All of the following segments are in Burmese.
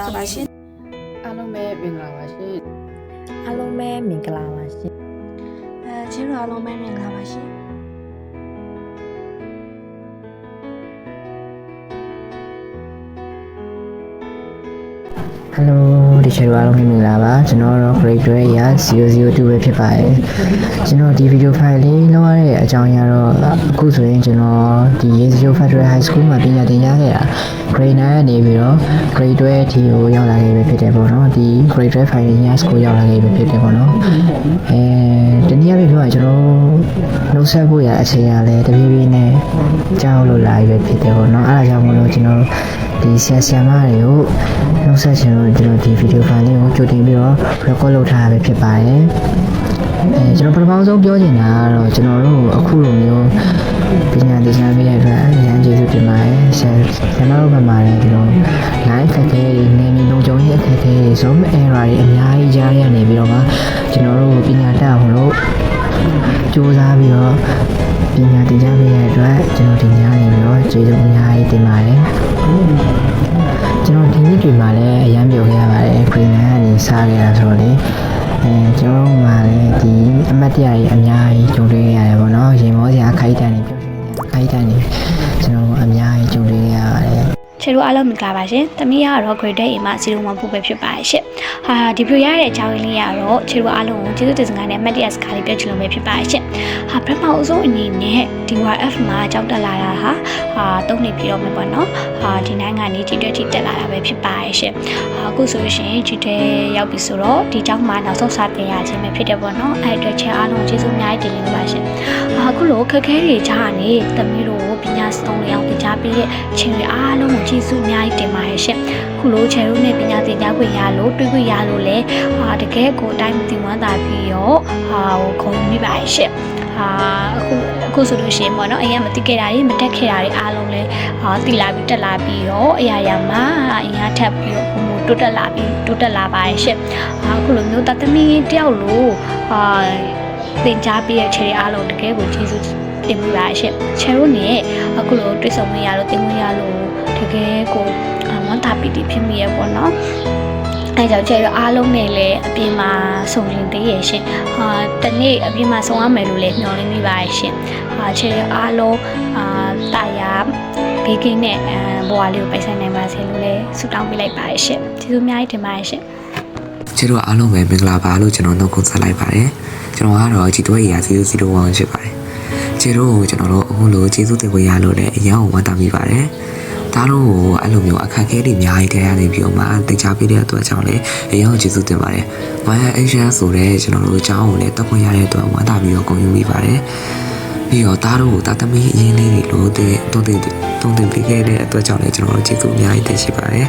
မင်္ဂလာပါရှင်အားလုံးပဲမင်္ဂလာပါရှင်အားလုံးပဲမင်္ဂလာပါရှင်အဲချင်းတို့အားလုံးပဲမင်္ဂလာပါရှင် ဟယ်လိုဒီချယ်အားလုံးပဲမင်္ဂလာပါကျွန်တော်တော့ grade 12ရာ002ပဲဖြစ်ပါတယ်ကျွန်တော်ဒီ video file လေးလောက်ရတဲ့အကြောင်းအရာတော့အခုဆိုရင်ကျွန်တော်ဒီ Yesio Federal High School မှာပညာသင်ကြားခဲ့တာ grade 9ကနေပြီးတော့ grade 12အထိကိုရောက်လာခဲ့ပြီဖြစ်တယ်ပေါ့နော်ဒီ grade 12 final year school ရောက်လာခဲ့ပြီဖြစ်တယ်ပေါ့နော်အဲတနည်းအားဖြင့်ပြောရရင်ကျွန်တော်နှုတ်ဆက်ဖို့ရအချိန်ရလဲတပြေးပြေးနဲ့ကြောက်လို့လာပြီဖြစ်တယ်ပေါ့နော်အဲဒါကြောင့်မလို့ကျွန်တော် ဒီဆရာဆရာမတွေကိုနှုတ်ဆက်ချင်လို့ကျွန်တော်ဒီ video file လေးကိုကြိုတင်ပြီးတော့ record လုပ်ထားရပဲဖြစ်ပါတယ်အဲကျွန်တော်ပထမဆုံးပြောချင်တာကတော့ကျွန်တော်တို့အခုလိုမျိုးပညာသင်ကြားပေးတဲ့အတွက်အရန်ကျေးဇူးတင်ပါတယ်ဆရာဆရာမတို့ဘက်မှာလည်းဒီလို live ခက်ခဲတွေနေမီလုံးကြုံရဲ့အခက်အခဲတွေ zoom error တွေအများကြီးကြားရနေပြီးတော့မှကျွန်တော်တို့ပညာတတ်အောင်လို့စူးစမ်းပြီးတော့ပညာသင်ကြားပေးတဲ့အတွက်ကျွန်တော်ဒီညနေပြီးတော့ကျေးဇူးအများကြီးတင်ပါတယ် ကျွန်တော်ဒီနေ့ဒီမှာလည်းအရန်ပြောခဲ့ရပါတယ် green ကနေစားခဲ့တာဆိုတော့လေအဲကျွန်တော်တို့မှလည်းဒီအမတ်တရားကြီးအများကြီးကြုံတွေ့ခဲ့ရတယ်ပေါ့နော်ရေမောစရာအခိုက်အတန့်တွေပြောရွှင်စရာအခိုက်အတန့်တွေကျွန်တော်တို့အများကြီးကြုံတွေ့ ခဲ့ရပါတယ်ချေတို့အားလုံးမင်္ဂလာပါရှင်။တမီးကတော့ grade 8မှာ01ဖို့ပဲဖြစ်ပါတယ်ရှင်။ဟာဒီပြရတဲ့အကြောင်းရင်းလေးကတော့ချေတို့အားလုံးကိုကျေးဇူးတင်စကားနဲ့ Matthias ကားလေးပြောချင်လို့ပဲဖြစ်ပါတယ်ရှင်။ဟာပထမအဆုံးအနေနဲ့ DYF မှာကြောက်တက်လာတာဟာဟာတုံးနေပြီးတော့မယ်ပေါ့နော်။ဟာဒီနိုင်ငံနေကြီးတက်ကြီးတက်လာတာပဲဖြစ်ပါတယ်ရှင်။ဟာအခုဆိုလို့ရှိရင်ကြီးတဲ့ရောက်ပြီဆိုတော့ဒီကျောင်းမှာနောက်ဆုံးစာသင်ရခြင်းပဲဖြစ်တယ်ပေါ့နော်။အဲ့အတွက်ချေအားလုံးကျေးဇူးအများကြီးတင်နေပါရှင်။ဟာအခုလိုခက်ခဲတွေကြားနေတမီးတို့ပညာဆုံးလျောင်းသင်ကြားပေးတဲ့ချင်းတွေအားလုံးကိုကျေးဇူးအများကြီးတင်ပါတယ်ရှင်။ခုလိုချယ်တို့နဲ့ပညာသင်ကြားခွင့်ရလို့တွေ့ခွင့်ရလို့လဲဟာတကယ်ကိုအတိုင်းမသိဝမ်းသာပြီးရောဟာဟိုခုံမိပါတယ်ရှင်။ဟာအခုအခုဆိုလို့ရှိရင်ပေါ့နော်အရင်မသိခဲ့တာတွေမတက်ခဲ့တာတွေအားလုံးလဲဟာသိလာပြီးတက်လာပြီးတော့အရာရာမှာအရင်ကထပ်ပြီးတော့ဘုံဘုံတိုးတက်လာပြီးတိုးတက်လာပါတယ်ရှင်။ဟာအခုလိုမျိုးတသမီးတယောက်လို့ဟာသင်ကြားပေးတဲ့ခြေတွေအားလုံးတကယ်ကိုကျေးဇူးတင်ပြပါရှင်။ချယ်တို့နဲ့အခုလိုတွေ့ဆုံခွင့်ရလို့တင်ခွင့်ရလို့ တကယ်ကိုအမွန်တာပီတီဖြစ်မိရပေါ့နော်။အဲကြောင့်ကျတော့အားလုံးနဲ့လည်းအပြင်မှာစုံလင်သေးရဲ့ရှင်။ဟာတနေ့အပြင်မှာစုံရမယ်လို့လည်းမျှော်လင့်မိပါရဲ့ရှင်။ဟာချေရအားလုံးအာတာယာဘေးကင်းနဲ့အဲဘဝလေးကိုပိုင်ဆိုင်နိုင်ပါစေလို့လည်းဆုတောင်းပေးလိုက်ပါရဲ့ရှင်။ကျေးဇူးအများကြီးတင်ပါတယ်ရှင်ကျေးဇူးအားလုံးပဲမင်္ဂလာပါလို့ကျွန်တော်နှုတ်ခွန်းဆက်လိုက်ပါတယ်ကျွန်တော်ကတော့ G2 ရာ001ဖြစ်ပါတယ်ကျေးဇူးကိုကျွန်တော်တို့အခုလိုကျေးဇူးတင်ခွင့်ရလို့လည်းအရင်ကဝမ်းသာမိပါတယ် ဒါတို့ကိုအဲ့လိုမျိုးအခက်အခဲတွေအများကြီးတရားနေပြီးတော့မှတင်ချပေးတဲ့အတွက်ကြောင့်လည်းအရင်ကကျေးဇူးတင်ပါတယ်။ Wire Asia ဆိုတဲ့ကျွန်တော်တို့အကြောင်းကိုလည်းတက်ခွင့်ရတဲ့အတွက်ဝမ်းသာပြီးတော့ဂုဏ်ယူမိပါတယ်ပြီးတော့ဒါတို့ကိုတာသမီအရင်လေးတွေလို့တဲ့တုံးတင်တုံးတင်ပေးခဲ့တဲ့အတွက်ကြောင့်လည်းကျွန်တော်တို့ကျေးဇူးအများကြီးတင်ရှိပါတယ်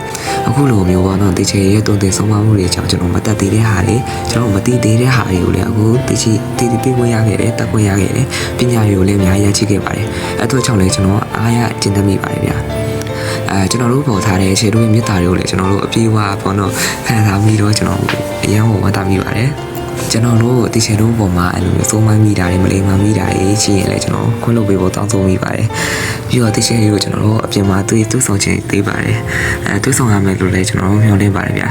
အခုလိုမျိုးပေါ့နော်တချေရဲ့တုံးတင်ဆုံးမမှုတွေကြောင့်ကျွန်တော်မတက်သေးတဲ့ဟာတွေကျွန်တော်မသိသေးတဲ့ဟာတွေကိုလည်းအခုတချီတည်တည်ပေးခွင့်ရခဲ့တယ်တက်ခွင့်ရခဲ့တယ်ပညာတွေကိုလည်းအများကြီးရရှိခဲ့ပါတယ်အဲ့အတွက်ကြောင့်လည်းကျွန်တော်အားရကျင့်သတ်မိပါတယ်ဗျာ အဲကျွန်တော်တို့ပေါ်ထားတဲ့ခြေတို့ရဲ့မြတ်တာတွေကိုလည်းကျွန်တော်တို့အပြေးအဝပေါ့နော်ခံစားပြီးတော့ကျွန်တော်အရင်ကဝတ်တာမိပါတယ်ကျွန်တော်တို့တချေတို့ပေါ်မှာအဲ့လိုစိုးမိုင်းမိတာတွေမလိမ္မာမိတာတွေရှိရင်လည်းကျွန်တော်ခွင့်လုပ်ပေးဖို့တောင်းဆိုမိပါတယ်ပြီးတော့တချေတွေကိုကျွန်တော်တို့အပြင်မှာတွေ့တွေ့ဆုံခြင်းသေးပါတယ်အဲတွေ့ဆုံရမယ်လို့လည်းကျွန်တော်တို့မျှော်လင့်ပါတယ်ဗျာ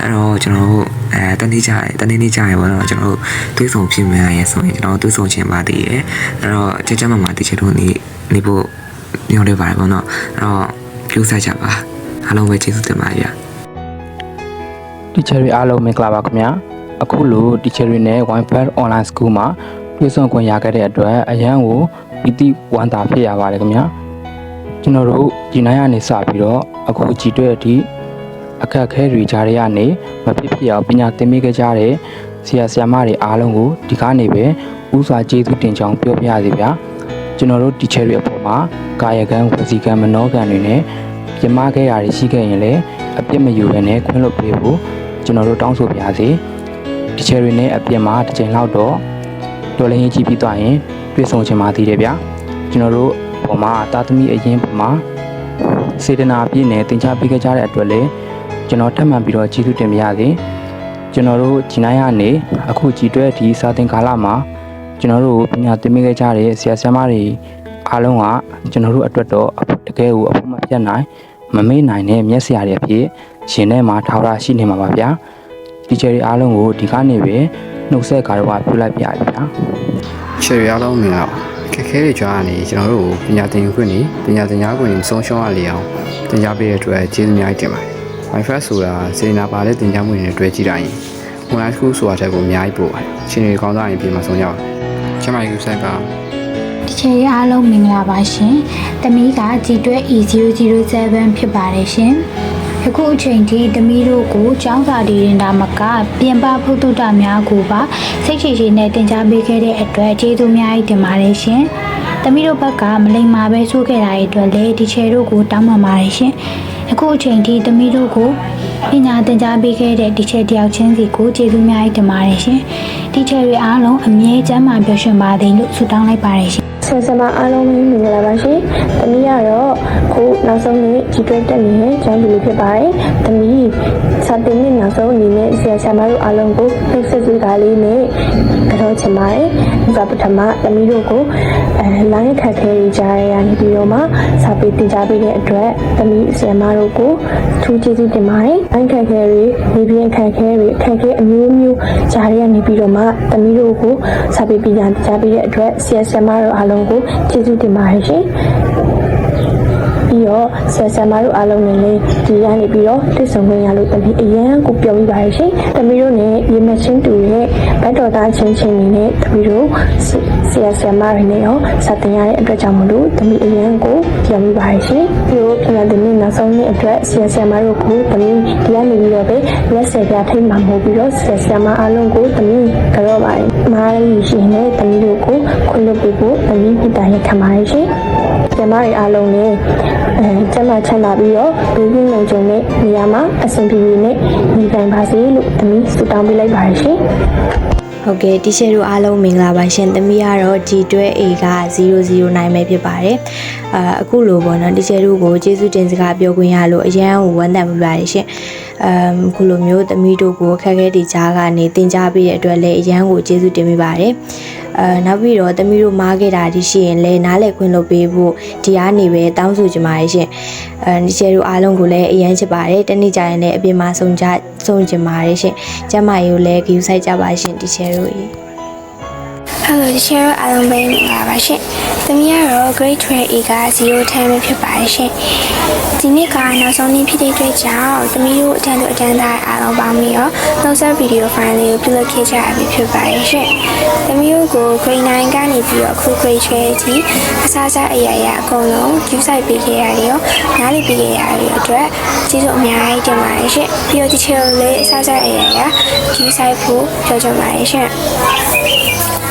အဲ့တော့ကျွန်တော်တို့အဲတနေ့ကြရတနေ့နေ့ကြရပါတော့ကျွန်တော်တို့တွေ့ဆုံဖြစ်မယ်ရဆိုရင်ကျွန်တော်တို့တွေ့ဆုံခြင်းပါသေးတယ်အဲ့တော့ကြကြမမတချေတို့နေနေဖို့မျှော်လင့်ပါတယ်ပေါ့နော်အဲ့တော့ ကြိုးစားကြပါအားလုံးပဲကျေးဇူးတင်ပါတယ်ဗျာတီချာတွေအားလုံးမင်္ဂလာပါခင်ဗျာအခုလိုတီချာတွေနဲ့ Wi-Fi online school မှာတွေ့ဆုံခွင့်ရခဲ့တဲ့အတွက်အရန်ကိုပီတိဝမ်းသာဖြစ်ရပါတယ်ခင်ဗျာကျွန်တော်တို့ဒီနိုင်ကနေစပြီးတော့အခုကြည်တွဲအထိအခက်အခဲတွေကြားရကနေမဖြစ်ဖြစ်အောင်ပညာသင်ပေးခဲ့ကြတဲ့ဆရာဆရာမတွေအားလုံးကိုဒီကားနေပဲဥစွာကျေးဇူးတင်ကြောင်းပြောပြရစီဗျာကျွန်တော်တို့တီချာတွေအပေါ်မှာကာယကံဝစီကံမနောကံတွေနဲ့ ပြမခဲ့ရရှိခဲ့ရင်လည်းအပြစ်မယူဘဲနဲ့ခွင့်လွှတ်ပေးဖို့ကျွန်တော်တို့တောင်းဆိုပါရစေတီချာတွေနဲ့အပြစ်မှာတစ်ချိန်လောက်တော့တော်လည်းရင်ကြည့်ပြီးသွားရင်တွေ့ဆုံချင်ပါသေးတယ်ဗျာကျွန်တော်တို့ပေါ်မှာတာသမီအရင်ပေါ်မှာစေတနာအပြည့်နဲ့တင် जा ပေးခဲ့ကြတဲ့အတွက်လည်းကျွန်တော်ထပ်မံပြီးတော့ကျေးဇူးတင်ပါရစေကျွန်တော်တို့ဂျီနိုင်ရနေအခုကြည်တွဲဒီစာသင်ကာလမှာကျွန်တော်တို့ပညာသင်ပေးခဲ့ကြတဲ့ဆရာဆရာမတွေအားလုံးကကျွန်တော်တို့အတွက်တော့တကယ်ကိုအဖို့မပြတ်နိုင် မမေ့နိုင်တဲ့မျက်စရာတွေအဖြစ်ရှင်ထဲမှာထာဝရရှိနေမှာပါဗျာဒီချယ်ရီအားလုံးကိုဒီကနေ့ပဲနှုတ်ဆက်ကာရဝပြုလိုက်ပြရပြီဗျာချယ်ရီအားလုံးမင်္ဂလာပါခက်ခဲတဲ့ကြွားကနေကျွန်တော်တို့ကိုပညာသင်ခွင့်နေပညာသင်ကြားခွင့်နေမဆုံးရှုံးရလေအောင်သင်ကြားပေးတဲ့အတွက်ကျေးဇူးအများကြီးတင်ပါတယ် Wi-Fi ဆိုတာစေနာပါတဲ့သင်ကြားမှုတွေနဲ့တွဲကြည့်လိုက်ရင် online school ဆိုတာတက်ကိုအများကြီးပို့ပါတယ်ရှင်တွေကောင်းစားရင်ပြင်မှာဆုံးရအောင်ကျမရဲ့ website က ဒီချေရအားလုံးမင်္ဂလာပါရှင်။တမီးက G2 E007 ဖြစ်ပါတယ်ရှင်။ယခုအချိန်ထိတမီးတို့ကိုចောင်းစာဒီရင်တာမကပြင်ပဖုတုတများကိုပါစိတ်ချရှိနဲ့တင် जा ပေးခဲ့တဲ့အတွက်ကျေးဇူးများကြီးတင်ပါတယ်ရှင်။တမီးတို့ဘက်ကမလိမ္မာပဲဆိုခဲ့တာတွေအတွက်လည်းဒီချေတို့ကိုတောင်းပန်ပါတယ်ရှင်။ယခုအချိန်ထိတမီးတို့ကိုပညာတင် जा ပေးခဲ့တဲ့ဒီချေတယောက်ချင်းစီကိုကျေးဇူးများကြီးတင်ပါတယ်ရှင်။ဒီချေတွေအားလုံးအမြဲကျမ်းမာပျော်ရွှင်ပါသည်လို့ဆုတောင်းလိုက်ပါတယ်ရှင် ။ ဆရာဆရာမအားလုံးပဲမင်္ဂလာပါရှင်။တမီးကတော့ခုနောက်ဆုံးနေ့ကြီးတွဲတက်နေတဲ့ကျောင်းသူလေးဖြစ်ပါတယ်။တမီးစာတင်နေ့နောက်ဆုံးအနေနဲ့ဆရာဆရာမတို့အားလုံးကိုနှုတ်ဆက်စကားလေးနဲ့ကြောချင်ပါတယ်။ဒါပထမတမီးတို့ကိုအဲလိုင်းခက်ခဲရေးကြားရနေပြီးတော့မှစာပေတင်ကြားပေးတဲ့အတွက်တမီးဆရာမတို့ကိုထူးကျေးဇူးတင်ပါတယ်။လိုင်းခက်ခဲရေးနေပြီးခက်ခဲရေးခက်ခဲအမျိုးမျိုးကြားရနေပြီးတော့မှတမီးတို့ကိုစာပေပညာတင်ကြားပေးတဲ့အတွက်ဆရာဆရာမတို့အားလုံးကိုကျေးဇူးတင်ပါတယ်ရှင်။ပြီးတော့ဆရာဆရာမတို့အားလုံးနဲ့လည်းဒီရနေပြီးတော့တွေ့ဆုံခွင့်ရလို့တမီးအရန်ကိုပြောပြီးပါရရှင်။တမီးတို့နဲ့ရေမချင်းတူရဲ့ဘတ်တော်သားချင်းချင်းနေနဲ့တမီးတို့ဆရာဆရာမတွေနဲ့ရောစတင်ရတဲ့အတွက်ကြောင့်မလို့တမီးအရန်ကိုပြောပြီးပါရရှင်။ပြီးတော့ပြန်တဲ့နေ့နောက်ဆုံးနေ့အတွက်ဆရာဆရာမတို့ကိုတမီးဒီရနေပြီးတော့ပဲလက်ဆက်ပြထိမှမဟုတ်ပြီးတော့ဆရာဆရာမအားလုံးကိုတမီးကြောက်ပါတယ်။ မားလေးရှင်နဲ့တမီးတို့ကိုခွင့်လွှတ်ပေးဖို့တမီးပြတာရခံပါတယ်ရှင်။ကျမတွေအားလုံးလည်းအဲကျမချမ်းသာပြီးတော့ဒီလိုလုံခြုံတဲ့နေရာမှာအဆင်ပြေပြေနဲ့နေနိုင်ပါစေလို့တမီးဆုတောင်းပေးလိုက်ပါတယ်ရှင်ဟုတ်ကဲ့တီရှယ်တို့အားလုံးမင်္ဂလာပါရှင်သမီးကတော့ G12A က009ပဲဖြစ်ပါတယ်အာအခုလိုပေါ့နော်တီရှယ်တို့ကိုကျေးဇူးတင်စကားပြောခွင့်ရလို့အရန်ကိုဝမ်းသာမိပါတယ်ရှင် အမ်အခုလိုမျိုးသမီးတို့ကိုခက်ခဲတီကြားကနေတင် जा ပေးတဲ့အတွက်လည်းအရန်ကိုကျေးဇူးတင်မိပါတယ်အာနောက်ပြီးတော့သမီးတို့မားခဲ့တာဒီရှိရင်လည်းနားလည်ခွင့်လုပ်ပေးဖို့ဒီအားနေပဲတောင်းဆိုချင်ပါတယ်ရှင်အဲဒီရှယ်တို့အားလုံးကိုလည်းအရန်ချစ်ပါတယ်တနေ့ကျရင်လည်းအပြင်မှာစုံကြစုံချင်ပါတယ်ရှင်ကျမကြီးကိုလည်းဂယူဆိုင်ကြပါရှင်ဒီရှယ်တို့ကြီး Hello ဒီရှယ်အားလုံးပဲမင်္ဂလာပါရှင်။ သမီးကတော့ Grade 12A က010ပဲဖြစ်ပါတယ်ရှင်။ဒီနေ့ကနောက်ဆုံးနေ့ဖြစ်တဲ့အတွက်ကြောင့်သမီးတို့အတန်းတို့အတန်းသားအားလုံးပေါင်းပြီးတော့နောက်ဆက်ဗီဒီယိုဖိုင်လေးကိုပြုလုပ်ခဲ့ကြရပြီဖြစ်ပါတယ်ရှင်။သမီးတို့ကို Grade 9ကနေပြီးတော့အခု Grade 12အထိအစားအစာအရာရာအကုန်လုံး view site ပေးခဲ့ရတယ်ရောနားလည်ပေးခဲ့ရတယ်အတွက်ကျေးဇူးအများကြီးတင်ပါတယ်ရှင်။ပြီးတော့ဒီချယ်လေးအစားအစာအရာရာ view site ဖို့ပြောချင်ပါတယ်ရှင်။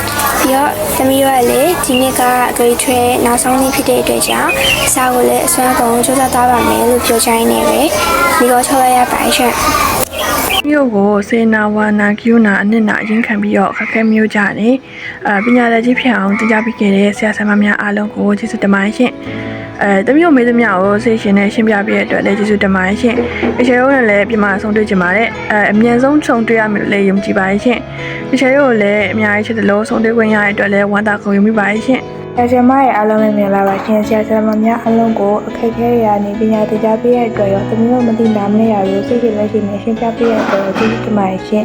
ပြီးတော့သမီးတို့ကလည်းဒီနေ့က grade 12နောက်ဆုံးနေ့ဖြစ်တဲ့အတွက်ကြောင့်စာကိုလည်းအစွမ်းကုန်စူးစမ်းသွားပါမယ်လို့ပြောချိုင်းနေပဲဒီတော့ထုတ်လိုက်ရပါရှင်မြို့ကိုစေနာဝါနာကယူနာအနစ်နာအရင်ခံပြီးတော့ခက်ခဲမျိုးကြတယ်အဲပညာလက်ကြီးဖြစ်အောင်တင် जा ပေးခဲ့တဲ့ဆရာဆရာမများအားလုံးကိုကျေးဇူးတင်ပါတယ်ရှင် အဲတမျိုးမေးသမျှကိုစိတ်ရှင်နဲ့ရှင်းပြပေးတဲ့အတွက်လည်းကျေးဇူးတင်ပါတယ်ရှင်ဒီချေရုံးနဲ့လည်းပြမဆုံးတွေ့ကြပါတယ်အဲအမြန်ဆုံးဆုံတွေ့ရမယ်လို့လည်းယုံကြည်ပါတယ်ရှင်ဒီချေရုံးကိုလည်းအများကြီးချစ်တယ်လို့ဆုံတွေ့ခွင့်ရတဲ့အတွက်လည်းဝမ်းသာကုန်ယူမိပါတယ်ရှင်ဆရာဆရာမရဲ့အားလုံးပဲမြင်လာပါရှင်ဆရာဆရာမများအားလုံးကိုအခက်အခဲတွေကနေပညာသင်ကြားပေးတဲ့အတွက်ရောသမီးတို့မသိနာမလဲရလို့စိတ်ကြလက်ရှိနဲ့ရှင်းပြပေးတဲ့အတွက်ကျေးဇူးတင်ပါတယ်ရှင်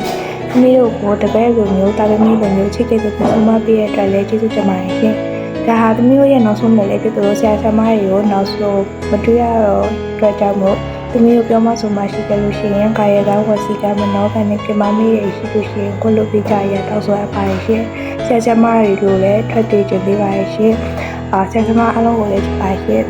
သမီးတို့ကိုတပည့်လိုမျိုးတာသမီးလိုမျိုးချစ်တဲ့သူဆုံးမပေးတဲ့အတွက်လည်းကျေးဇူးတင်ပါတယ်ရှင် ဒါဟာသမီးတို့ရဲ့နောက်ဆုံးနယ်လေးဖြစ်သလိုဆရာဆရာမတွေကိုနောက်ဆုံးမတွေ့ရတော့အတွက်ကြောင့်မို့သမီးတို့ပြောမဆိုမှရှိကြလို့ရှိရင်ကာယကဝစီကမနောကနဲ့ပြမမေးရရှိလို့ရှိရင်ကိုလိုပေးကြရတောက်ဆိုအပ်ပါတယ်ရှင်ဆရာဆရာမတွေကိုလည်းထွက်တည်ခြင်းပေးပါရရှင်အာဆရာဆရာမအားလုံးကိုလည်းချစ်ပါရှင်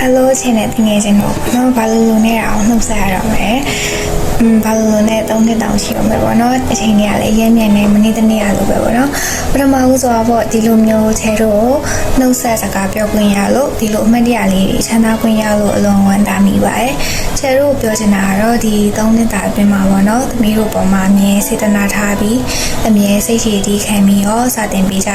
Hello ချင်းတဲ့တငယ်ချင်းတို့ကျွန်တော်ဘာလို့လုံနေတာအောင်နှုတ်ဆက်ရတော့မယ်။อืมဘာလို့လုံနေ3နှစ်တောင်ရှိအောင်ပဲပေါ့နော်။အချိန်ကြီးကလည်းရဲမြန်နေမနေ့တနေ့ရလို့ပဲပေါ့နော်။ပထမဦးဆိုတော့ဒီလိုမျိုးချဲတို့နှုတ်ဆက်စကားပြောခွင့်ရလို့ဒီလိုအမှတ်တရလေးတွေချမ်းသာခွင့်ရလို့အလွန်ဝမ်းသာမိပါတယ်။ချဲတို့ပြောချင်တာကတော့ဒီ3နှစ်တာအတွင်းမှာပေါ့နော်။သမီးတို့ပေါ်မှာအမြဲစေတနာထားပြီးအမြဲစိတ်ရှည်တီးခံပြီးရောစာတင်ပေးကြ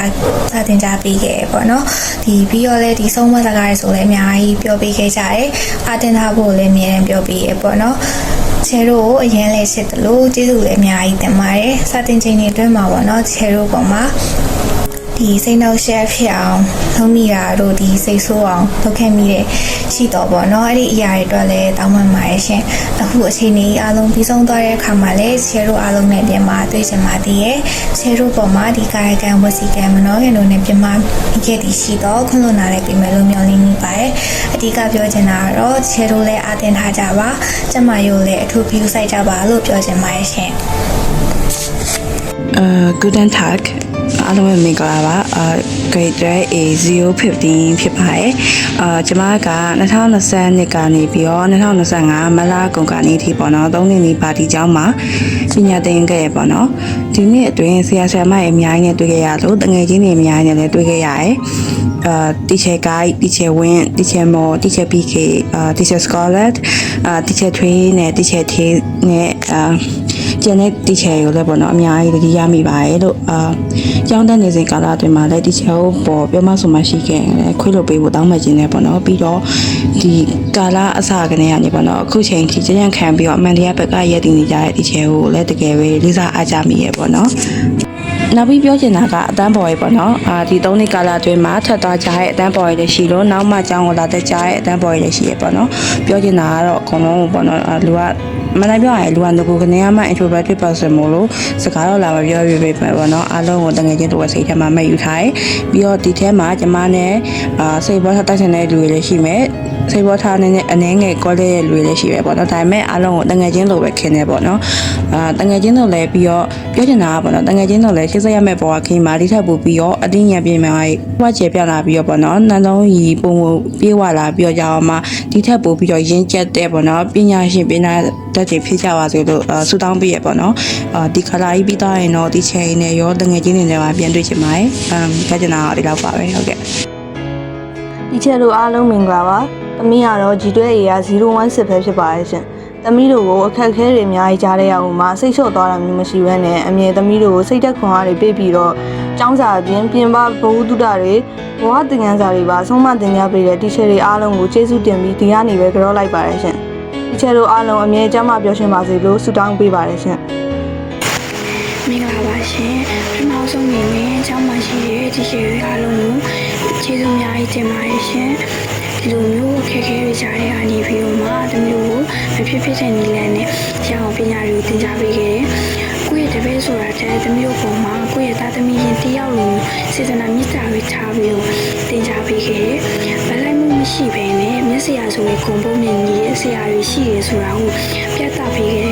စာတင်ကြပေးခဲ့ပေါ့နော်။ဒီပြီးတော့လည်းဒီဆုံးမစကားတွေဆိုလည်းအများကြီးပြောပေးခဲ့ကြတယ်။အာတင်ထားဖို့လည်းအများကြီးပြောပေးရပေါ့နော်။ချေတို့ကိုအရင်လေးစစ်တယ်လို့ကျေးဇူးလည်းအများကြီးတင်ပါတယ်။စာတင်ချိန်တွေအတွင်းမှာပေါ့နော်ချေတို့ပေါ်မှာ ဒီဒီစိတ်နှောက်ရှက်ဖြစ်အောင်လုပ်မိတာတို့ဒီစိတ်ဆိုးအောင်လုပ်ခဲ့မိတဲ့ရှိတော့ပေါ့နော်အဲ့ဒီအရာတွေအတွက်လည်းတောင်းပန်ပါတယ်ရှင်အခုအချိန်ကြီးအားလုံးပြီးဆုံးသွားတဲ့အခါမှာလည်းချေတို့အားလုံးနဲ့ပြန်မတွေ့ချင်ပါသေးရဲ့ချေတို့ပေါ်မှာဒီကာယကံဝစီကံမနောကံတို့နဲ့ပြန်မမိခဲ့တည်ရှိတော့ခွင့်လွှတ်နာလည်းပြင်မယ်လို့မျှော်လင့်မိပါတယ်အဓိကပြောချင်တာကတော့ချေတို့လည်းအားတင်ထားကြပါကျမယိုလည်းအထူး view စိုက်ကြပါလို့ပြောချင်ပါတယ်ရှင် Uh, guten Tag အားလုံးပဲမင်္ဂလာပါအာ grade A015 ဖြစ်ပါတယ်အာကျွန်မက2020နှစ်ကနေပြီးတော့2025မလကုန်ကနေထိပေါ့နော်၃နှစ်နီးပါတီကျောင်းမှာပညာသင်ခဲ့ရပေါ့နော်ဒီနှစ်အတွင်းဆရာဆရာမတွေအများကြီးနဲ့တွေ့ခဲ့ရလို့တငယ်ချင်းတွေအများကြီးနဲ့လည်းတွေ့ခဲ့ရတယ်အာတီချာ guide တီချာ win တီချာ more တီချာ PK အာတီချာ scholar အာတီချာ train နဲ့တီချာ t နဲ့အာကျန်တဲ့ teacher တွေကိုလည်းပေါ့နော်အများကြီးတတိယမိပါတယ်လို့အာကျောင်းတက်နေစဉ်ကာလအတွင်းမှာလည်း teacher ကိုပေါ်ပြောမဆိုမှရှိခဲ့ရင်လည်းခွင့်လွှတ်ပေးဖို့တောင်းပန်ခြင်းနဲ့ပေါ့နော်ပြီးတော့ဒီကာလအစကနေကနေပေါ့နော်အခုချိန်ထိကြံ့ခံပြီးတော့အမှန်တရားဘက်ကရည်တည်နေကြတဲ့ teacher ကိုလည်းတကယ်ပဲလေးစားအားကြမိရပေါ့နော် နောက်ပြီးပြောချင်တာကအတန်းပေါ်ရေပေါ့နော်အာဒီ၃နှစ်ကာလအတွင်းမှာထပ်သွားကြတဲ့အတန်းပေါ်ရေလည်းရှိလို့နောက်မှကျောင်းကိုလာတက်ကြတဲ့အတန်းပေါ်ရေလည်းရှိရပေါ့နော်ပြောချင်တာကတော့အကုန်လုံးပေါ့နော်အာလူကမနိုင်ပြောရရင်လူကငကိုကနေရမှ introverted person မို့လို့စကားတော့လာမပြောပြပြပဲပေါ့နော်အားလုံးကိုတငယ်ချင်းတို့စိတ်ထဲမှာမဲ့ယူထားတယ်ပြီးတော့ဒီထဲမှာကျမနဲ့အာစိတ်ဘောထားတိုက်ဆိုင်တဲ့လူတွေလည်းရှိမယ် စိတ်ဘောထားနေနဲ့အနေငယ်ကောလေးတဲ့လူတွေလည်းရှိပဲပေါ့နော်ဒါပေမဲ့အားလုံးကိုတငယ်ချင်းလိုပဲခင်နေပေါ့နော်အာတငယ်ချင်းတို့လည်းပြီးတော့ပြောချင်တာကပေါ့နော်တငယ်ချင်းတို့လည်းရှင်းစရမဲ့ပေါ်ကခင်မာဒီထက်ပိုပြီးတော့အတင်းညံပြင်မှာဝါကျေပြလာပြီးတော့ပေါ့နော်နှလုံးရီပုံပုံပြေးဝလာပြီးတော့ကြာအောင်မှာဒီထက်ပိုပြီးတော့ရင်းကျက်တဲ့ပေါ့နော်ပညာရှင်ပညာတတ်တွေဖြစ်ကြပါစေလို့အာဆုတောင်းပေးရပေါ့နော်အာဒီခလာကြီးပြီးသားရင်တော့ဒီချိန်နဲ့ရောတငယ်ချင်းတွေနဲ့ပါပြန်တွေ့ချင်ပါတယ်အမ်ပြောချင်တာကဒီလောက်ပါပဲဟုတ်ကဲ့ဒီချက်တို့အားလုံးမင်္ဂလာပါ။ သမီးကတော့ G2A က016ပဲဖြစ်ပါတယ်ရှင်။သမီးတို့ကိုအခက်အခဲတွေအများကြီးကြားရရအောင်မှာစိတ်ချော့သွားတာမျိုးမရှိဘဲနဲ့အမြဲသမီးတို့ကိုစိတ်သက်ခွန်အားတွေပေးပြီးတော့ចောင်းစာအပြင်ပြင်ပဘဝတုဒ္ဒတွေဘဝသင်ခန်းစာတွေပါဆုံးမသင်ကြားပေးတဲ့တီချာတွေအားလုံးကိုကျေးဇူးတင်ပြီးဒီကနေပဲကြောလိုက်ပါတယ်ရှင်။တီချာတို့အားလုံးအမြဲကျမ်းမာပျော်ရွှင်ပါစေလို့ဆုတောင်းပေးပါတယ်ရှင်။မင်္ဂလာပါရှင်ပထမဆုံးအနေနဲ့ကျောင်းမှာရှိတဲ့ဒီရှိတွေအားလုံးကိုကျေးဇူးအများကြီးတင်ပါတယ်ရှင်ဒီ လိုမျိုးအခက်အခဲတွေကြားတဲ့အနေပြီးတော့မှတမျိုးကိုမဖြစ်ဖြစ်တဲ့နည်းလမ်းနဲ့ရအောင်ပညာတွေကိုသင်ကြားပေးခဲ့တယ်ကိုယ့်ရဲ့တပည့်ဆိုတာတဲ့တမျိုးပေါ်မှာကိုယ့်ရဲ့သားသမီးရင်တယောက်လိုစေတနာမြတ်တာတွေထားပြီးတော့သင်ကြားပေးခဲ့တယ်ဗလိုက်မှုမရှိဘဲနဲ့မျက်စရာဆိုရင်ဂုံပုံမြင်ကြီးရဲ့ဆရာတွေရှိရဲဆိုတာကိုပြသပေးခဲ့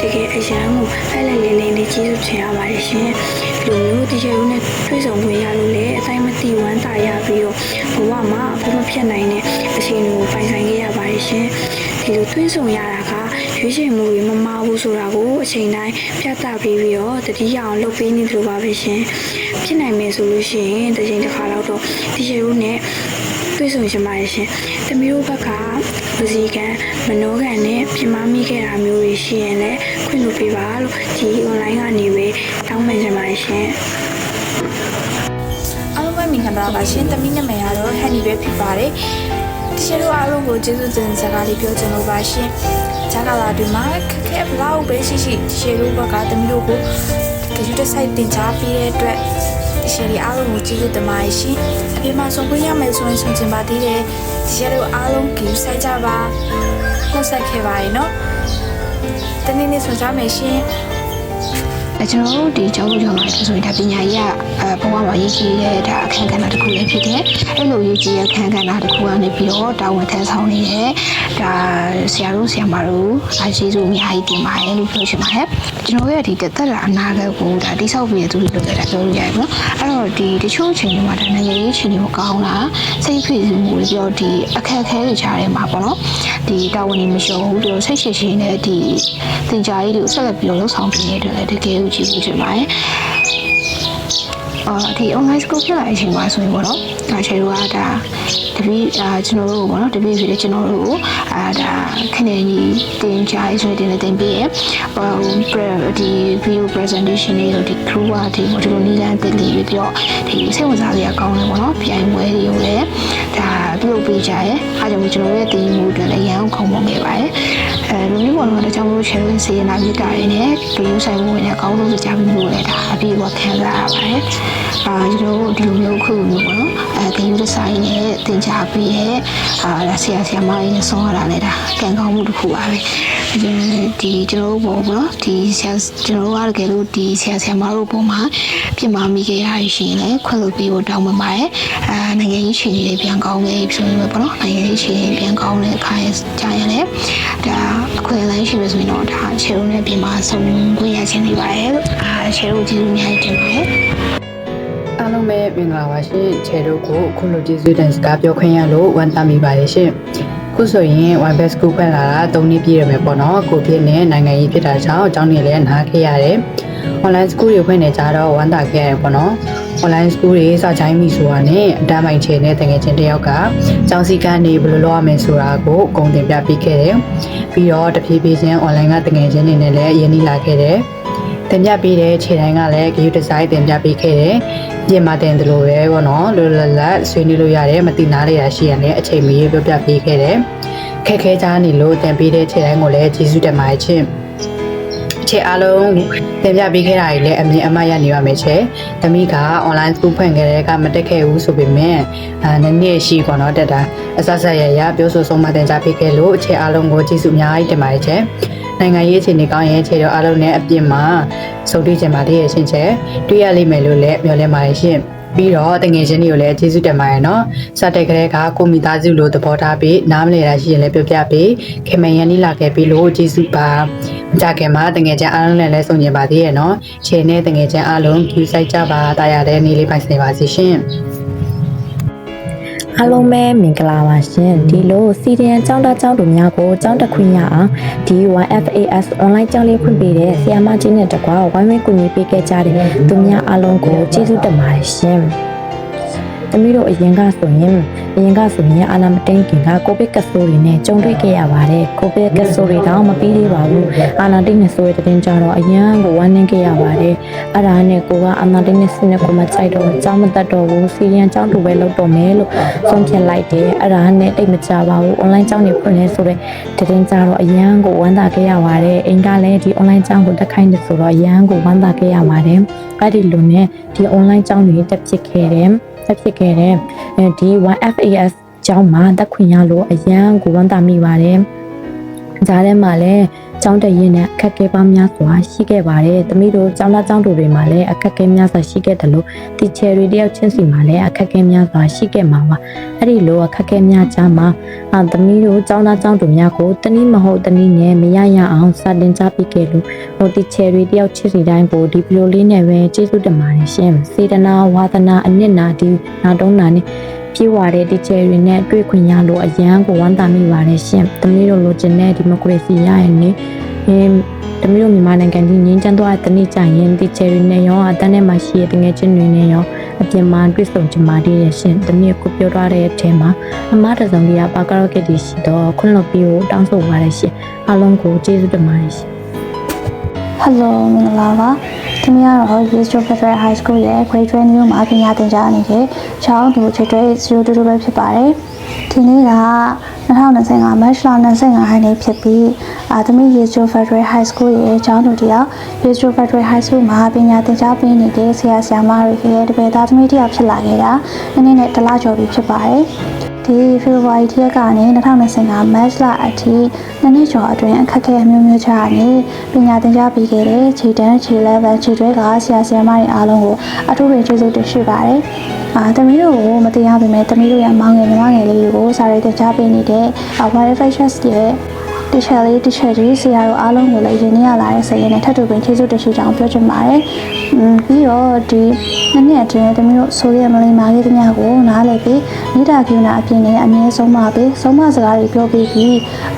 တဲ့အတွက်တကယ်အရန်ကိုအဲ့လက်လေးလေးနဲ့ကျေးဇူးတင်ရပါတယ်ရှင်ဒီလိုမျိုးတကယ်လို့နဲ့တွေ့ဆုံခွင့်ရလို့လည်းအတိုင်းမသိဝမ်းသာရပြီးတော့ဘဝမှာဘယ်မဖြစ်နိုင်တဲ့အချိန်တွေကိုပိုင်ဆိုင်ခဲ့ရပါတယ်ရှင်ဒီလိုတွေ့ဆုံရတာကရွေးချယ်မှုတွေမမှားဘူးဆိုတာကိုအချိန်တိုင်းပြသပေးပြီးတော့တတိယအောင်လုပ်ပေးနေသလိုပါပဲရှင်ဖြစ်နိုင်မယ်ဆိုလို့ရှိရင်တစ်ချိန်တစ်ခါတော့ဒီရေဦးနဲ့တွေ့ဆုံရှင်ပါတယ်ရှင်။တမီးတို့ဘက် ကဝစီကံမနောကံနဲ့ပြင်မမိခဲ့တာမျိုးတွေရှိရင်လည်းခွင့်လုပ်ပေးပါလို့ဒီ online ကနေပဲတောင်းပန်ရှင်ပါတယ်ရှင်။အားလုံးပဲမင်္ဂလာပါရှင်။တမီးနာမည်ကတော့ဟန်နီပဲဖြစ်ပါတယ်။တချို့တို့အားလုံးကိုကျေးဇူးတင်စကားလေးပြောချင်လို့ပါရှင်။ဂျာကာလာဒီမှာခက်ခဲဘလောက်ပဲရှိရှိတချို့တို့ဘက်ကတမီးတို့ကိုကြည့်တဲ့ site တင် जा ပေးတဲ့အတွက်တချို့တွေအားလုံးကိုကျေးဇူးတင်ပါတယ်ရှင်။အပြင်မှာဆုံးခွင့်ရမယ်ဆိုရင်ဆုံးချင်ပါသေးတယ်။ တချို့တို့အားလုံးကြည့်ဆိုင်ကြပါ။နှုတ်ဆက်ခဲ့ပါရင်နော်။တနေ့နေ့ဆုံးကြမယ်ရှင်။အဲကျွန်တော်တို့ဒီကျောင်းကျောင်းမှာဆိုရင်ဒါပညာရေးကအဲဘဝမှာရည်ကြီးတဲ့ဒါအခန်းကဏ္ဍတစ်ခုလည်းဖြစ်တယ်။အဲ့လိုရည်ကြီးတဲ့အခန်းကဏ္ဍတစ်ခုကနေပြီးတော့တာဝန်ထမ်းဆောင်နေတဲ့ဒါဆရာတို့ဆရာမတို့အားရှိစုအများကြီးတင်ပါတယ်လို့ပြောချင်ပါတယ်။ ကျွန်တော်ရဲ့ဒီတက်လာအနာဂတ်ကိုဒါတိဆောက်ပြီးတဲ့သူတွေလုပ်ကြတာပြောလို့ရတယ်နော်။အဲ့တော့ဒီတချို့အချိန်တွေမှာဒါနိုင်ငံရေးအချိန်တွေမကောင်းတာစိတ်ဖိစီးမှုတွေပြောဒီအခက်အခဲတွေကြားထဲမှာပေါ့နော်။ဒီတာဝန်တွေမလျှော်ဘူးပြီးတော့စိတ်ရှိရှိနဲ့ဒီသင်ကြားရေးတွေကိုဆက်လက်ပြီးတော့လှုပ်ဆောင်ပေးနေတဲ့အတွက်လည်းတကယ်ကိုကျေးဇူးတင်ပါတယ်။ အာဒီ online school ဖြစ်လာတဲ့အချိန်မှာဆိုရင်ပေါ့နော်။အချိန်ကဒါတပည့်အာကျွန်တော်တို့ပေါ့နော်တပည့်ဆိုတဲ့ကျွန်တော်တို့ကိုအာဒါခဏကြီးတင်ကြားရေးဆိုတဲ့တင်တင်ပေးရဟိုဒီ video presentation တွေတို့ဒီ crew ကဒီ model နီးလန်းတက်လေးပြီးတော့ဒီစိတ်ဝင်စားစရာကောင်းတယ်ပေါ့နော်။ပြိုင်ပွဲတွေကိုလည်းဒါ ပြုလုပ်ပေးကြရဲအားကြောင့်ကျွန်တော်ရဲ့တင်မှုတွေလည်းရန်ခုံပုံခဲ့ပါတယ်အဲလူမျိုးပေါ်တော့တခြားမျိုးချယ်လို့စေနာမြစ်တာတွေနဲ့ဂရုဆိုင်မှုတွေနဲ့ကောင်းလို့ကြားပြီးလို့လည်းဒါအပြည့်အဝခံစားရပါတယ်အာကျွန်တော်တို့ဒီလိုမျိုးခုလိုမျိုးပေါ့နော်အဲဂရုဆိုင်နဲ့တင်ကြားပေးရဲ့အာဆရာဆရာမကြီးနဲ့ဆုံးရတာလည်းဒါကံကောင်းမှုတစ်ခုပါပဲ ဒီကျွန်တော်တို့ပေါ့နော်ဒီဆရာကျွန်တော်တို့ကတကယ်လို့ဒီဆရာဆရာမတို့ပုံမှာပြင်မာမိခဲ့ရရှင်လည်းခွင့်လို့ပြီးဖို့တောင်းပန်ပါတယ်အာနိုင်ငံရေးချိန်ကြီးလေးပြန်ကောင်းခဲ့ဆိုရင်ပဲပေါ့နော်နိုင်ငံရေးချိန်ကြီးပြန်ကောင်းတဲ့အခါကြာရင်လည်းဒါအခွင့်အလမ်းရှိလို့ဆိုရင်တော့ဒါခြေလုံးနဲ့ပြင်မာဆုံးခွင့်ရခြင်းနေပါတယ်လို့အာခြေလုံးကျေးဇူးအများကြီးတင်ပါတယ်အားလုံးပဲမင်္ဂလာပါရှင်ခြေတို့ကိုအခုလိုကျေးဇူးတင်စကားပြောခွင့်ရလို့ဝမ်းသာမိပါတယ်ရှင် ခုဆိုရင် One Best School ဖွင့်လာတာ3နှစ်ပြည့်ရမယ်ပေါ့နော်ကိုဖြစ်နဲ့နိုင်ငံရေးဖြစ်တာကြောင့်အကြောင်းတွေလည်းနားခဲ့ရတယ် online school တွေဖွင့်နေကြတော့ဝမ်းသာခဲ့ရတယ်ပေါ့နော် online school တွေစချိုင်းမိဆိုတာနဲ့အတန်းပိုင်ချေနဲ့တကယ်ချင်းတယောက်ကကျောင်းစည်းကမ်းတွေဘယ်လိုလုပ်ရမလဲဆိုတာကိုအကုန်သင်ပြပေးခဲ့တယ်ပြီးတော့တဖြည်းဖြည်းချင်း online ကတကယ်ချင်းတွေနဲ့လည်းအရင်နီးလာခဲ့တယ် တင်ပြပေးတဲ့ခြေတိုင်းကလည်း game design တင်ပြပေးခဲ့တယ်။ပြင်မာတင်တယ်လို့ပဲပေါ့နော်လွယ်လွယ်လတ်ဆွေးနွေးလို့ရတယ်မတိနားရတာရှိရတယ်အချိန်မီပြောပြပေးခဲ့တယ်။ခက်ခဲကြနေလို့တင်ပေးတဲ့ခြေတိုင်းကိုလည်းကျေးဇူးတင်ပါတယ်ချင်း။ခြေအားလုံးတင်ပြပေးခဲ့တာတွေလည်းအမြင်အမှတ်ရနေပါမယ်ချေ။သမီးက online school ဖွင့်ခဲ့တဲ့ကမတက်ခဲ့ဘူးဆိုပေမဲ့အာနည်းနည်းရှိပေါ့နော်တက်တာအစဆက်ရရပြောဆိုဆုံးမတင်ကြပေးခဲ့လို့ခြေအားလုံးကိုကျေးဇူးအများကြီးတင်ပါတယ်ချေ။ နိုင်ငံရေးအခြေအနေကောင်းရင်ခြေတော်အားလုံးနဲ့အပြစ်မှာစုံတွေ့ကြပါလေရဲ့ရှင်ချက်တွေ့ရလိမ့်မယ်လို့လည်းမျှော်လင့်ပါတယ်ရှင်ပြီးတော့တငယ်ချင်းတွေကိုလည်းကျေးဇူးတင်ပါတယ်နော်စတဲ့ကလေးကကိုမိသားစုလို့သဘောထားပြီးနားမလည်တာရှိရင်လည်းပြောပြပေးခင်မယန်နီလာခဲ့ပြီးလို့ကျေးဇူးပါမကြခင်မှာတငယ်ချင်းအားလုံးနဲ့လည်းဆုံကျင်ပါသေးရဲ့နော်ခြေနဲ့တငယ်ချင်းအားလုံးကြည့်ဆိုင်ကြပါတာရတဲ့နေ့လေးပိုင်နေပါစီရှင် အားလုံးပဲမင်္ဂလာပါရှင်ဒီလိုစီဒီယန်ကျောင်းသားကျောင်းသူများကိုကျောင်းတက်ခွင့်ရအောင်ဒီ 1FAS online ကျောင်းလေးဖွင့်ပေးတဲ့ဆရာမကြီးနဲ့တကွာဝိုင်းဝန်းကူညီပေးခဲ့ကြတဲ့သူများအားလုံးကိုကျေးဇူးတင်ပါတယ်ရှင် သမီးတို့အရင်ကဆိုရင်အရင်ကဆိုရင်အာနာမတိန်ခင်ကကိုဗစ်ကပ်ဆိုးတွေနဲ့ကြုံတွေ့ခဲ့ရပါတယ်ကိုဗစ်ကပ်ဆိုးတွေတော့မပြီးသေးပါဘူးအာနာတိန်နဲ့ဆိုတဲ့တင်ကြတော့အရင်ကဝမ်းနည်းခဲ့ရပါတယ်အဲ့ဒါနဲ့ကိုကအာနာတိန်နဲ့စနစ်ကိုမကြိုက်တော့ကြောင်းမတက်တော့ဘူးစီရီယန်ကျောင်းသူပဲလုပ်တော့မယ်လို့ဆုံးဖြတ်လိုက်တယ်အဲ့ဒါနဲ့တိတ်မကြပါဘူး online ကျောင်းတွေဖွင့်နေဆိုတဲ့တင်ကြတော့အရင်ကိုဝမ်းသာခဲ့ရပါတယ်အိမ်ကလည်းဒီ online ကျောင်းကိုတက်ခိုင်းတယ်ဆိုတော့အရင်ကိုဝမ်းသာခဲ့ရပါတယ်အဲ့ဒီလိုနဲ့ဒီ online ကျောင်းတွေတက်ဖြစ်ခဲ့တယ် တက်ဖြစ်ခဲ့တယ်အဲဒီ 1FAS ကျောင်းမှာတက်ခွင့်ရလို့အရန်ကိုဝမ်းသာမိပါတယ်။ဂျားထဲမှာလည်း ကျောင်းတက်ရင်နဲ့အခက်အခဲပေါင်းများစွာရှိခဲ့ပါတယ်။တမိတို့ကျောင်းသားကျောင်းသူတွေမှာလည်းအခက်အခဲများစွာရှိခဲ့တယ်လို့တီချယ်တွေတယောက်ချင်းစီမှာလည်းအခက်အခဲများစွာရှိခဲ့မှာပါ။အဲ့ဒီလိုအခက်အခဲများကြားမှာအာတမိတို့ကျောင်းသားကျောင်းသူများကိုတနည်းမဟုတ်တနည်းနဲ့မရရအောင်စတင်ကြပြီးခဲ့လို့ဟိုတီချယ်တွေတယောက်ချင်းစီတိုင်းကိုဒီဗီဒီယိုလေးနဲ့ပဲကျေးဇူးတင်ပါတယ်ရှင်။စေတနာဝါသနာအနှစ်နာဒီနာတုံးနာနဲ့ပြေဝတဲ့တီချယ်တွေနဲ့တွေ့ခွင့်ရလို့အရန်ကိုဝမ်းသာမိပါတယ်ရှင်။တမီးတို့လိုချင်တဲ့ဒီမိုကရေစီရရင်နေအင်းတမီးတို့မြန်မာနိုင်ငံကြီးငြိမ်းချမ်းသွားတဲ့နေ့ကျရင်တီချယ်တွေနဲ့ရောအတန်းထဲမှာရှိတဲ့တငယ်ချင်းတွေနဲ့ရောအပြင်မှာတွေ့ဆုံကြမှာတည်းရရှင်။တမီးကိုပြောထားတဲ့အထက်မှာအမတစုံကြီးကပါကရော့ကက်တီရှိတော့ခွင့်လွှတ်ပြီးကိုတောင်းဆိုပါတယ်ရှင်။အားလုံးကိုကျေးဇူးတင်ပါတယ်ရှင်။ Hello မင်္ဂလာပါ။ဒီနေ့ကတော့ Yesjo Federal High School ရဲ့ Grade 12မျိုးမှာပညာသင်ကြားနေတဲ့ကျောင်းသူချစ်တွေ022ပဲဖြစ်ပါတယ်။ဒီနေ့က2025မတ်လ25ရက်နေ့ဖြစ်ပြီးအာသမီ Yesjo Federal High School ရဲ့ကျောင်းသူတယောက် Yesjo Federal High School မှာပညာသင်ကြားပေးနေတဲ့ဆရာဆရာမတွေရဲ့တပည့်သားသမီးတယောက်ဖြစ်လာခဲ့တာနည်းနည်းနဲ့တစ်လကျော်ပြီဖြစ်ပါတယ်။ ဒီဖေဖော်ဝါရီလကနေ2025မတ်လအထိနှစ်နှစ်ကျော်အတွင်းအခက်အခဲအမျိုးမျိုးချာနေပညာသင်ကြားပေးခဲ့တဲ့ခြေတန်းခြေ level ခြေတွဲကဆရာဆရာမတွေအားလုံးကိုအထူးပဲကျေးဇူးတင်ရှိပါတယ်။အာတမီးတို့ကိုမတရားပေမဲ့တမီးတို့ရဲ့မောင်ငယ်ညီမငယ်လေးတွေကိုစာရေးသင်ကြားပေးနေတဲ့ Wi-Fi Trust ရဲ့တခြားလေးတခြားကြီးဆရာတို့အားလုံးကိုလည်းယင်းနေရလာတဲ့ဆရာနဲ့ထပ်တူပင်ကျေးဇူးတင်ရှိကြောင်းပြောချင်ပါတယ်။อืม ပြီးတော့ဒီနှစ်နှစ်အတွင်းတမီးတို့ဆိုရမလေးမာလေးတမကိုနားလည်ပြီးမိတာကိနာအပြင်နဲ့အမြဲဆုံးမပေးဆုံးမစကားတွေပြောပြီးပြီး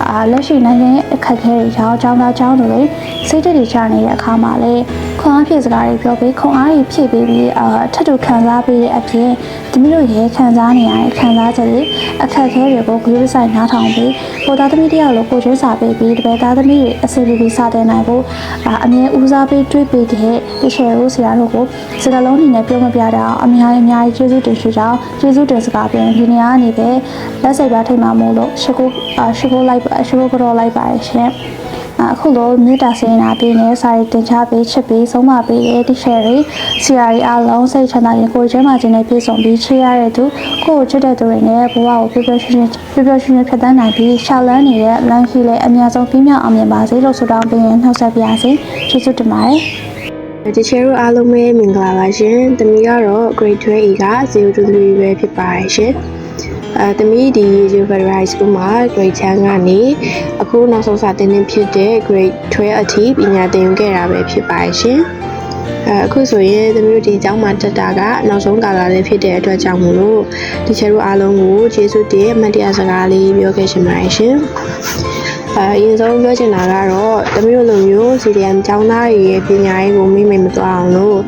အာလက်ရှိနိုင်ငံရဲ့အခက်အခဲတွေကြောင့်ကျောင်းသားကျောင်းသူတွေစိတ်တည်ချနေတဲ့အခါမှာလည်း ခွန်အားဖြည့်စကားတွေပြောပြီးခွန်အားကြီးဖြည့်ပေးပြီးအာထပ်တူခံစားပေးတဲ့အပြင်သမီးတို့ရဲ့ခံစားနေရတဲ့ခံစားချက်တွေအခက်အခဲတွေကိုဂရုစိုက်နားထောင်ပြီးကိုသားသမီးတယောက်လိုကိုကျွေးစာပေးပြီးတပည့်သားသမီးတွေအစီအစီစာတင်နိုင်ဖို့အာအမြဲဦးစားပေးတွေးပေးတဲ့တချယ်တို့ဆရာတို့ကိုစကားလုံးအနေနဲ့ပြောမပြတဲ့အောင်အများကြီးအများကြီးကျေးဇူးတင်ရှိကြောင်းကျေးဇူးတင်စကားပြန်ဒီနေရာကနေပဲလက်စိတ်ပါထိတ်မှာမို့လို့ရှိခိုးအာရှိခိုးလိုက်ပါရှိခိုးကြောလိုက်ပါရှင် အခုလိုမြေတာစင်နာပေးနေစာရီတင်ချပေးချစ်ပေးဆုံးမပေးတဲ့တိရှယ်တွေဆီယာရီအားလုံးစိတ်ချမ်းသာရင်ကိုယ်ကျန်းမာခြင်းနဲ့ပြည့်စုံပြီးချစ်ရတဲ့သူကိုယ်ချစ်တဲ့သူတွေနဲ့ဘဝကိုပျော်ပျော်ရွှင်ရွှင်ပျော်ပျော်ရွှင်ရွှင်ဖြတ်သန်းနိုင်ပြီးရှာလန်းနေတဲ့လမ်းခီးလေးအများဆုံးပြင်းပြအောင်မြင်ပါစေလို့ဆုတောင်းပေးရင်နှုတ်ဆက်ပါရစေကျေးဇူးတင်ပါတယ်ဒီချေတို့အားလုံးပဲမင်္ဂလာပါရှင်။တမီကတော့ grade 12 E က023ပဲဖြစ်ပါတယ်ရှင်။ အဲတမီဒီ University High School မှာ grade 10ကနေအခုနောက်ဆုံးစာသင်နှစ်ဖြစ်တဲ့ grade 12အထိပညာသင်ယူခဲ့တာပဲဖြစ်ပါတယ်ရှင်။အဲအခုဆိုရင်တမီတို့ဒီကျောင်းမှာတက်တာကနောက်ဆုံးကာလလေးဖြစ်တဲ့အတွက်ကြောင့်မို့လို့ဒီချေတို့အားလုံးကိုကျေးဇူးတင်အမှတ်တရစကားလေးပြောခဲ့ချင်ပါတယ်ရှင်။အဲအရင်ဆုံးပြောချင်တာကတော့တမီးတို့လိုမျိုး CDM ကျောင်းသားတွေရဲ့ပညာရေးကိုမိမိမသွားအောင်လို့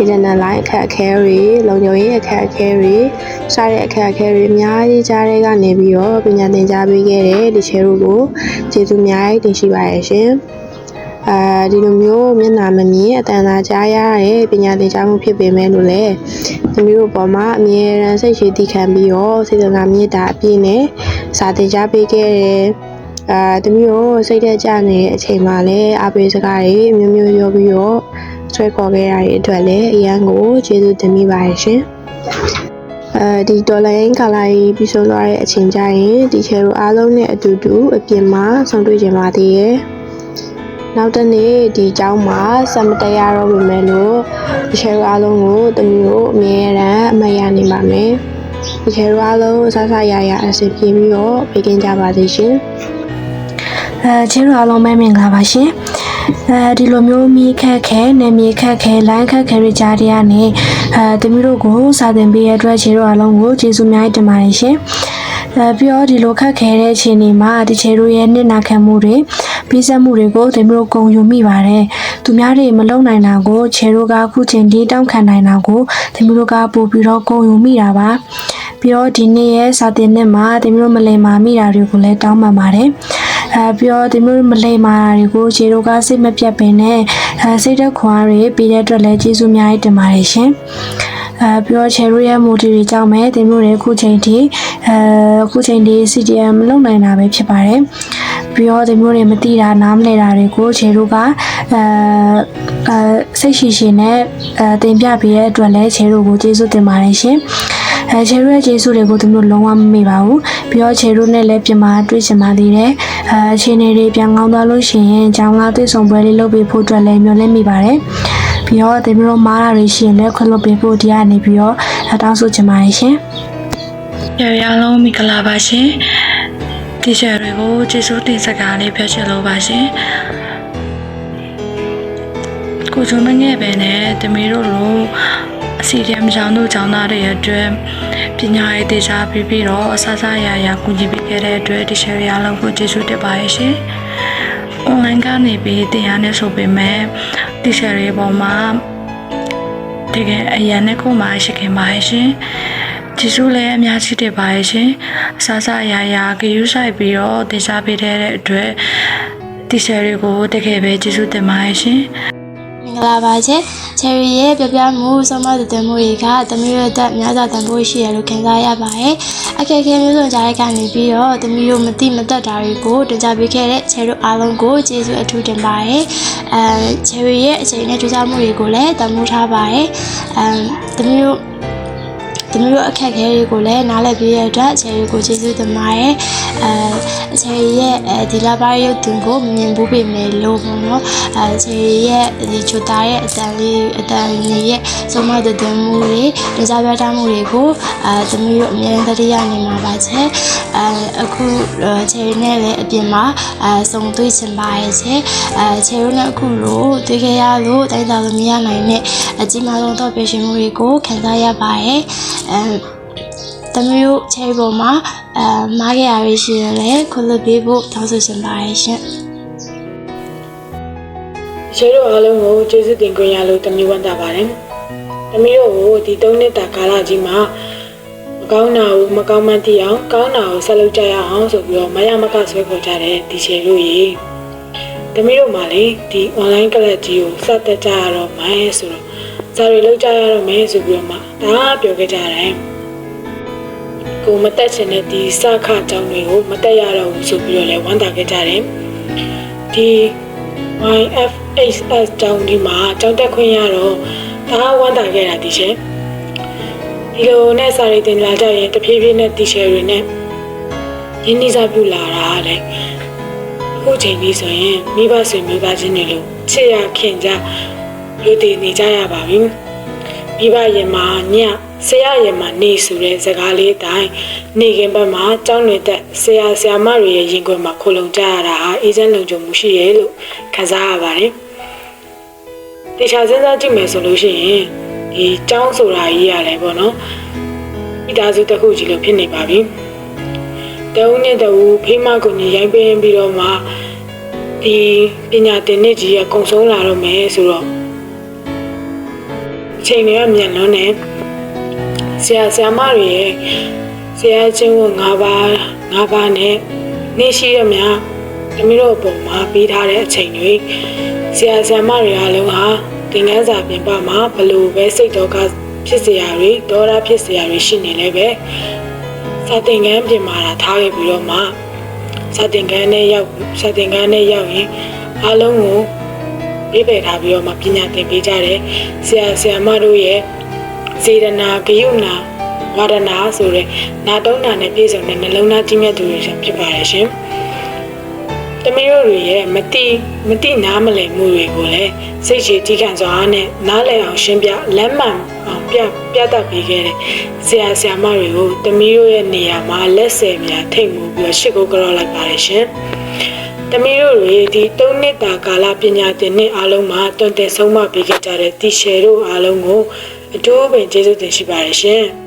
internet line အခက်အခဲတွေလုံခြုံရေးအခက်အခဲတွေစတဲ့အခက်အခဲတွေအများကြီးကြားတဲ့ကနေပြီးတော့ပညာသင်ကြားပေးခဲ့တဲ့ဒီချေတို့ကိုကျေးဇူးအများကြီးတင်ရှိပါရရှင်အဲဒီလိုမျိုးမျက်နှာမမြင်အတန်သာကြားရတဲ့ပညာသင်ကြားမှုဖြစ်ပေမဲ့လို့လည်းသမီးတို့ပေါ်မှာအမြဲတမ်းစိတ်ရှိတည်ခံပြီးတော့စေတနာမေတ္တာအပြည့်နဲ့စာသင်ကြားပေးခဲ့တဲ့အာတမျိုးကိုစိတ်သက်ကြနေတဲ့အချိန်မှာလည်းအပေးစကားတွေမျိုးမျိုးပြောပြီးတော့ ဆွဲခေါ်ခဲ့ရတဲ့အတွက်လည်းအရန်ကိုကျေးဇူးတင်မိပါတယ်ရှင်။အဲဒီဒေါ်လာရင်းကာလာကြီးပြီးဆုံးသွားတဲ့အချိန်ကျရင်ဒီချေတို့အားလုံးနဲ့အတူတူအပြင်မှာဆုံတွေ့ကြပါသေးရဲ့။နောက်တစ်နေ့ဒီเจ้าမှာစမတရားတော့ပြင်မဲ့လို့ဒီချေတို့အားလုံးကိုတမျိုးအမြဲတမ်းအမတ်ရနေပါမယ်။ဒီချေတို့အားလုံးဆဆရရအဆင်ပြေပြီးတော့ပြေးကင်းကြပါစေရှင်။ အဲချင်းတို့အားလုံးပဲမင်္ဂလာပါရှင် အဲဒီလိုမျိုးမိခက်ခဲနေမြေခက်ခဲလိုင်းခက်ခဲတွေကြားတွေကနေအဲတမီးတို့ကိုစာသင်ပေးရတဲ့အတွက်ချင်းတို့အားလုံးကိုကျေးဇူးများတင်ပါတယ်ရှင်အဲပြီးတော့ဒီလိုခက်ခဲတဲ့အချိန်တွေမှာဒီချေတို့ရဲ့နှစ်နာခံမှုတွေပြီးဆက်မှုတွေကိုတမီးတို့ဂုံယူမိပါတယ်သူများတွေမလုံနိုင်တာကိုချေတို့ကအခုချိန်ဒီတောင်းခံနိုင်တာကိုတမီးတို့ကပို့ပြီးတော့ဂုံယူမိတာပါပြီးတော့ဒီနေ့ရဲ့စာသင်နှစ်မှာတမီးတို့မလင်မာမိတာတွေကိုလည်းတောင်းပန်ပါတယ် အဲပြီးတော့ဒီမျိုးမလိမ္မာတာတွေကိုခြေတို့ကစိတ်မပြတ်ပင်နဲ့အဲစိတ်သက်ခွန်အားတွေပြီးတဲ့အတွက်လည်းကျေးဇူးအများကြီးတင်ပါတယ်ရှင်အဲပြီးတော့ခြေတို့ရဲ့မူတီတွေကြောင့်ပဲဒီမျိုးတွေအခုချိန်ထိအဲအခုချိန်ထိ CDM မလုပ်နိုင်တာပဲဖြစ်ပါတယ်ပြီးတော့ဒီမျိုးတွေမသိတာနားမလည်တာတွေကိုခြေတို့ကအဲအဲစိတ်ရှိရှိနဲ့အဲတင်ပြပေးတဲ့အတွက်လည်းခြေတို့ကိုကျေးဇူးတင်ပါတယ်ရှင် အဲခြေတို့ရဲ့ကျေးဇူးတွေကိုသူတို့လုံးဝမမေ့ပါဘူးပြီးတော့ခြေတို့နဲ့လည်းပြင်မာတွေ့ချင်ပါသေးတယ်အဲအခြေအနေတွေပြန်ကောင်းသွားလို့ရှိရင်ကျောင်းသားတွေ့ဆုံပွဲလေးလုပ်ပေးဖို့အတွက်လည်းမျှော်လင့်မိပါတယ်ပြီးတော့ဒီမျိုးမားတာတွေရှိရင်လည်းခွင့်လွှတ်ပေးဖို့ဒီကနေပြီးတော့တောင်းဆိုချင်ပါတယ်ရှင်ရရလုံးမိကလာပါရှင်တီရှယ်တွေကိုကျေးဇူးတင်စကားလေးပြောချင်လို့ပါရှင်ကိုချုံမငယ်ပဲနဲ့တမီးတို့လို အစီအရမ်ကျောင်းတို့ကျောင်းသားတွေရဲ့အတွက်ပညာရေးတေချာပြီးပြီးတော့အဆဆရရကူညီပေးခဲ့တဲ့အတွက်တီရှယ်ရလုံးကိုကျေးဇူးတင်ပါတယ်ရှင် online ကနေပြီးတင်ရနေဆိုပေမဲ့တီရှယ်တွေပေါ်မှာတကယ်အရန်နဲ့ခုမှရှိခင်ပါရှင်ကျေးဇူးလည်းအများကြီးတင်ပါတယ်ရှင်အဆဆရရဂယူးဆိုင်ပြီးတော့တင်စားပေးတဲ့အတွက်တီရှယ်တွေကိုတကယ်ပဲကျေးဇူးတင်ပါတယ်ရှင်မ င်္ဂလာပါရှင်ချယ်ရီရဲ့ပြပြမှုဆုံးမတည်မှုတွေကတမီးရဲ့အသက်များစွာတန်ဖိုးရှိရလို့ခံစားရပါတယ်အခက်အခဲမျိုးစုံကြားတဲ့ကနေပြီးတော့တမီးတို့မတိမတက်တာတွေကိုတင်ကြပေးခဲ့တဲ့ချယ်တို့အားလုံးကိုကျေးဇူးအထူးတင်ပါတယ်အဲချယ်ရီရဲ့အချိန်နဲ့ကြိုးစားမှုတွေကိုလည်းတမိုးထားပါတယ်အဲတမီးတို့တမီးတို့အခက်အခဲတွေကိုလည်းနားလည်ပြီးရတဲ့အတွက်ချယ်ရီကိုကျေးဇူးတင်ပါတယ် အဲချယ်ရီရဲ့အဲဒီလာပါရုပ်တင်ကိုမမြင်ဘူးပေမဲ့လို့ပေါ့နော်အဲချယ်ရီရဲ့ဒီချိုတာရဲ့အတန်လေးအတန်လေးရဲ့ဆုံးမတည်မှုတွေတင်စားပြတာမှုတွေကိုအဲတမီးတို့အမြဲတမ်းတရားနေမှာပါချဲအဲအခုချယ်ရီနဲ့လည်းအပြင်မှာအဲစုံတွေ့ချင်ပါရဲ့ချဲအဲချယ်ရီနဲ့အခုလို့တွေ့ခဲ့ရလို့တိုင်းသာလို့မရနိုင်တဲ့အကြီးမားဆုံးတော့ပြရှင်မှုတွေကိုခံစားရပါရဲ့အဲ တမီးတို့ချယ်ရီပေါ်မှာအဲမားခဲ့ရရရှိရင်လည်းခွင့်လွှတ်ပေးဖို့တောင်းဆိုချင်ပါတယ်ရှင်ချေတို့အားလုံးကိုကျေးဇူးတင်ခွင့်ရလို့တမီးဝမ်းသာပါတယ်။တမီးတို့ကိုဒီ၃နှစ်တာကာလကြီးမှာမကောင်းတာကိုမကောင်းမှန်းသိအောင်ကောင်းတာကိုဆက်လုပ်ကြရအောင်ဆိုပြီးတော့မရမကဆွဲခေါ်ကြတဲ့ဒီချေတို့ရေတမီးတို့မှလေဒီ online class ကြီးကိုစတက်ကြရတော့မယ်ဆိုတော့ဇာတွေလောက်ကြရတော့မယ်ဆိုပြီးတော့မှဒါပြောခဲ့ကြတယ်။ ကိုမတက်ချင်တဲ့ဒီစခအကြောင်းတွေကိုမတက်ရတော့ဘူးဆိုပြီးတော့လည်းဝမ်းသာခဲ့ကြတယ်။ဒီ YFHS ကျောင်းဒီမှာကျောင်းတက်ခွင့်ရတော့ဒါဝမ်းသာခဲ့တာဒီချက်ဒီလိုနဲ့စာရီတင်လာကြရင်တဖြည်းဖြည်းနဲ့တီရှယ်တွေနဲ့ရင်းနှီးစားပြုလာတာလေအခုချိန်ကြီးဆိုရင်မိဘဆွေမျိုးသားချင်းတွေလို့ချစ်ရခင်ကြလူတည်နေကြရပါပြီမိဘရင်မှာည ဆရာရင်မှာနေဆိုတဲ့စကားလေးတိုင်းနေခင်ဘက်မှာကျောင်းတွေတက်ဆရာဆရာမတွေရဲ့ရင်ခွင်မှာခိုလုံကြရတာဟာအေဂျင့်လုံခြုံမှုရှိရဲ့လို့ခန်းစားရပါတယ်။တေချာစဉ်းစားကြည့်မယ်ဆိုလို့ရှိရင်ဒီကျောင်းဆိုတာကြီးရတယ်ပေါ့နော်။မိသားစုတစ်ခုကြီးလို့ဖြစ်နေပါပြီ။တအုပ်နဲ့တအုပ်ဖိမကိုညီရိုင်းပင်းပြီးတော့မှဒီပညာသင်နှစ်ကြီးကကုံဆုံးလာတော့မယ်ဆိုတော့အချိန်တွေကမြန်လွန်းနေ ဆရာဆရာမတွေရဲ့ဆရာချင်းဝ၅ပါး၅ပါးနဲ့နေရှိရမြတမီးတို့အပေါ်မှာပေးထားတဲ့အချိန်တွေဆရာဆရာမတွေအားလုံးဟာသင်ခန်းစာပြင်ပမှာဘလို့ပဲစိတ်တော်ကဖြစ်စရာတွေဒေါရဖြစ်စရာတွေရှိနေလဲပဲစာသင်ခန်းပြင်မာတာထားခဲ့ပြီးတော့မှစာသင်ခန်းနဲ့ရောက်စာသင်ခန်းနဲ့ရောက်ရင်အားလုံးကိုပြည့်ပယ်ထားပြီးတော့မှပညာသင်ပေးကြတယ်ဆရာဆရာမတို့ရဲ့ စေတနာဂယုဏဝါဒနာဆိုတဲ့နာတုံးနာနဲ့ပြည့်စုံတဲ့နှလုံးသားကြီးမြတ်သူတွေဖြစ်ပါတယ်ရှင်။တမီးတို့တွေရဲ့မတိမတိနားမလည်မှုတွေကိုလည်းစိတ်ရှည်ကြီးခံစွာနဲ့နားလည်အောင်ရှင်းပြလမ်းမှန်အောင်ပြပြတတ်ပေးခဲ့တဲ့ဆရာဆရာမတွေကိုတမီးတို့ရဲ့နေရာမှာလက်ဆယ်များထိတ်မှုပြီးတော့ရှစ်ကိုကြောက်လိုက်ပါတယ်ရှင်။တမီးတို့တွေဒီ၃နှစ်တာကာလပညာသင်နှစ်အားလုံးမှာတွင်တင်ဆုံးမပေးခဲ့ကြတဲ့တီရှယ်တို့အားလုံးကို အထူးပင်ကျေးဇူးတင်ရှိပါတယ်ရှင်။